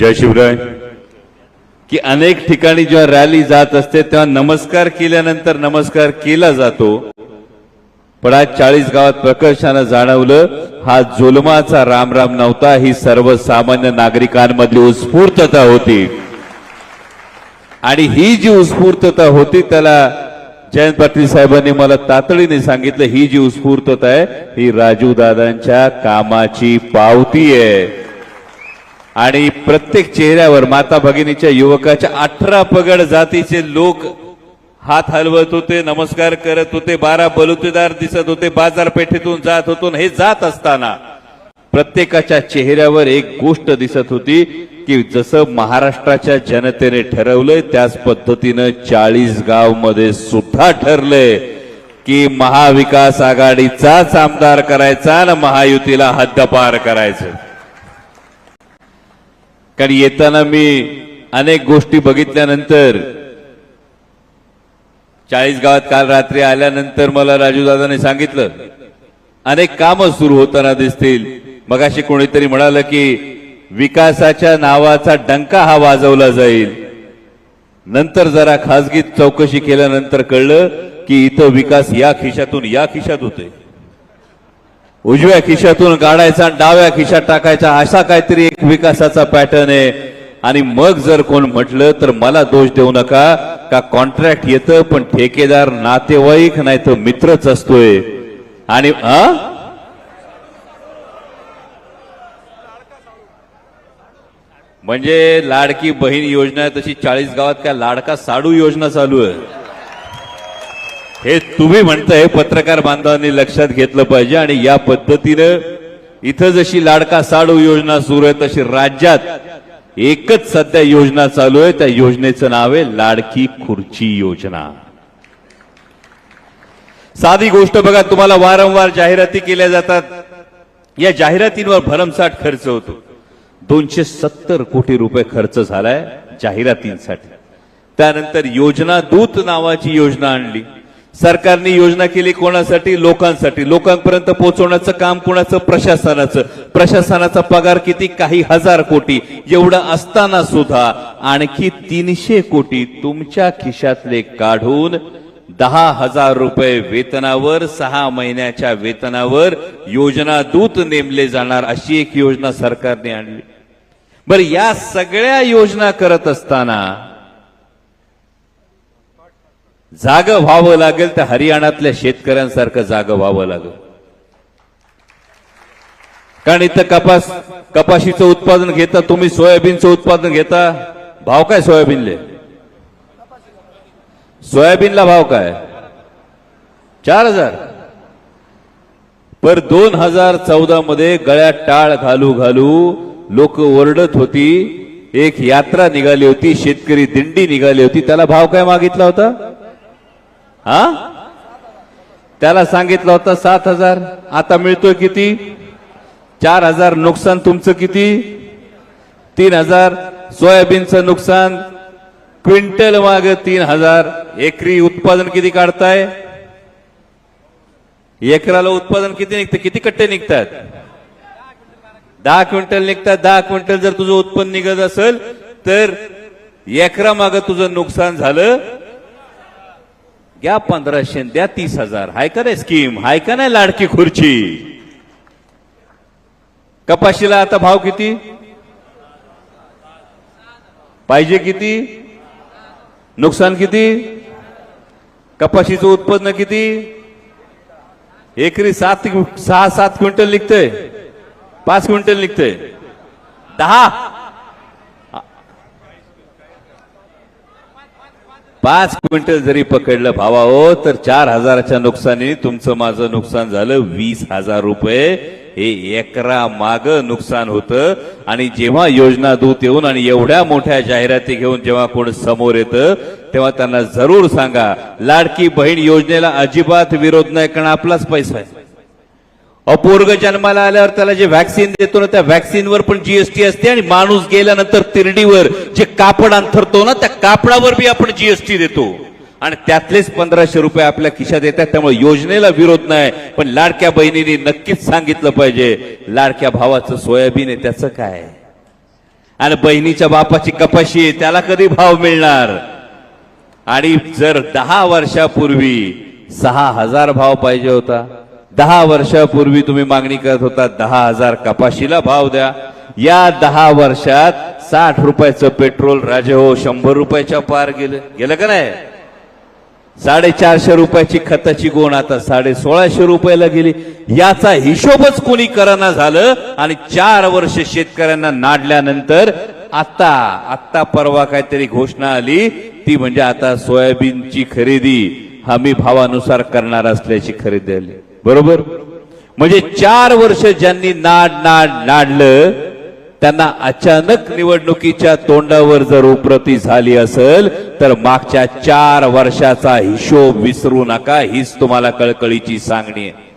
जय शिवराय. की अनेक ठिकाणी जेव्हा रॅली जात असते तेव्हा नमस्कार केल्यानंतर नमस्कार केला जातो. पण आज चाळीस गावात प्रकर्षानं जाणवलं हा जुलमाचा रामराम नव्हता ही सर्वसामान्य नागरिकांमधली उत्स्फूर्तता होती. आणि ही जी उत्स्फूर्तता होती त्याला जयंत पाटील साहेबांनी मला तातडीने सांगितलं ही जी उत्स्फूर्तता आहे ही राजू दादांच्या कामाची पावती आहे. आणि प्रत्येक चेहऱ्यावर माता भगिनीच्या युवकाच्या अठरा पगड जातीचे लोक हात हलवत होते नमस्कार करत होते बारा बलुतेदार दिसत होते बाजारपेठेतून जात होतो हे जात असताना प्रत्येकाच्या चेहऱ्यावर एक गोष्ट दिसत होती की जसं महाराष्ट्राच्या जनतेने ठरवलंय त्याच पद्धतीनं चाळीस गावमध्ये सुद्धा ठरलंय की महाविकास आघाडीचाच आमदार करायचा आणि महायुतीला हद्दपार करायचं. कारण येताना मी अनेक गोष्टी बघितल्यानंतर चाळीस गावात काल रात्री आल्यानंतर मला राजूदादाने सांगितलं अनेक कामं सुरू होताना दिसतील. मगाशी कोणीतरी म्हणालं की विकासाच्या नावाचा डंका हा वाजवला जाईल. नंतर जरा खासगी चौकशी केल्यानंतर कळलं की इथं विकास या खिशातून या खिशात होते उजव्या खिशातून काढायचा डाव्या खिशात टाकायचा असा काहीतरी एक विकासाचा पॅटर्न आहे. आणि मग जर कोण म्हटलं तर मला दोष देऊ नका का कॉन्ट्रॅक्ट येतं पण ठेकेदार नातेवाईक नाही तर मित्रच असतोय. आणि हा म्हणजे लाडकी बहीण योजना आहे तशी चाळीस गावात काय लाडका साडू योजना चालू आहे? हे तुम्ही म्हणताय पत्रकार बांधवांनी लक्षात घेतलं पाहिजे आणि या पद्धतीनं इथं जशी लाडका साडू योजना सुरू आहे तशी राज्यात एकच सध्या योजना चालू आहे. त्या योजनेचं नाव आहे लाडकी खुर्ची योजना. साधी गोष्ट बघा तुम्हाला वारंवार जाहिराती केल्या जातात. या जाहिरातींवर भरमसाठ खर्च होतो. दोनशे सत्तर कोटी रुपये खर्च झालाय जाहिरातींसाठी. त्यानंतर योजना दूत नावाची योजना आणली. सरकारने योजना केली कोणासाठी? लोकांसाठी. लोकांपर्यंत पोहोचवण्याचं काम कोणाचं? प्रशासनाचं. प्रशासनाचा पगार किती? काही हजार कोटी. एवढं असताना सुद्धा आणखी तीनशे कोटी तुमच्या खिशातले काढून दहा हजार रुपये वेतनावर सहा महिन्याच्या वेतनावर योजना दूत नेमले जाणार अशी एक योजना सरकारने आणली. बरं या सगळ्या योजना करत असताना जाग व्हावं लागेल तर हरियाणातल्या शेतकऱ्यांसारखं जाग व्हावं लागेल. कारण इथं कपास कपाशीचं उत्पादन घेता तुम्ही सोयाबीनचं उत्पादन घेता भाव काय सोयाबीनले? सोयाबीनला भाव काय? चार हजार. पर दोन हजार चौदा मध्ये गळ्यात टाळ घालू घालू लोक ओरडत होती एक यात्रा निघाली होती शेतकरी दिंडी निघाली होती त्याला भाव काय मागितला होता? हा? त्याला सांगितलं होतं सात हजार. आता मिळतोय किती? चार हजार नुकसान तुमचं किती? तीन हजार. सोयाबीनचं नुकसान क्विंटल माग तीन हजार. एकरी उत्पादन किती काढताय? एकराला उत्पादन किती निघतं? किती कट्टे निघतात? दहा क्विंटल निघतात. दहा क्विंटल जर तुझं उत्पन्न निघत असेल तर एकरा माग तुझं नुकसान झालं घ्या पंधराशे द्या तीस हजार. हाय का नाही स्कीम? हाय का नाही लाडकी खुर्ची? कपाशीला आता भाव किती? पाहिजे किती? नुकसान किती? कपाशीचं उत्पन्न किती? एकरी सात सहा सात क्विंटल निघतंय. पाच क्विंटल निघतंय. दहा. पाच क्विंटल जरी पकडलं भावा हो तर चार हजाराच्या नुकसानी तुमचं माझं नुकसान झालं. वीस हजार रुपये. हे एकरा माग नुकसान होतं. आणि जेव्हा योजना दूत येऊन आणि एवढ्या मोठ्या जाहिराती घेऊन जेव्हा कोण समोर येतं तेव्हा त्यांना जरूर सांगा लाडकी बहीण योजनेला अजिबात विरोध नाही कारण आपलाच पैसा आहे. अपोर्ग जन्माला आल्यावर त्याला जे व्हॅक्सिन देतो ना त्या व्हॅक्सिनवर पण जीएसटी असते आणि माणूस गेल्यानंतर तिरडीवर जे कापड अंथरतो ना त्या कापडावर बी आपण जीएसटी देतो. आणि त्यातलेच पंधराशे रुपये आपल्या खिशात येतात त्यामुळे योजनेला विरोध नाही. पण लाडक्या बहिणीने नक्कीच सांगितलं पाहिजे लाडक्या भावाचं सोयाबीन आहे त्याचं काय? आणि बहिणीच्या बापाची कपाशी आहे त्याला कधी भाव मिळणार? आणि जर दहा वर्षापूर्वी सहा हजार भाव पाहिजे होता दहा वर्षापूर्वी तुम्ही मागणी करत होता दहा हजार कपाशीला भाव द्या. या दहा वर्षात साठ रुपयाचं पेट्रोल राजे हो शंभर रुपयाच्या पार गेलं. गेलं का नाही? साडेचारशे रुपयाची खताची गोण आता साडे सोळाशे रुपयाला गेली. याचा हिशोबच कोणी करना झालं आणि चार वर्ष शेतकऱ्यांना नाडल्यानंतर आता आता परवा काहीतरी घोषणा आली. ती म्हणजे आता सोयाबीनची खरेदी हमी भावानुसार करणार असल्याची खरेदी आली. बरोबर? म्हणजे चार वर्ष ज्यांनी नाड नाड नाडलं त्यांना अचानक निवडणुकीच्या तोंडावर जर उपरती झाली असेल तर मागच्या चार वर्षाचा हिशोब विसरू नका हीच तुम्हाला कळकळीची सांगणी आहे.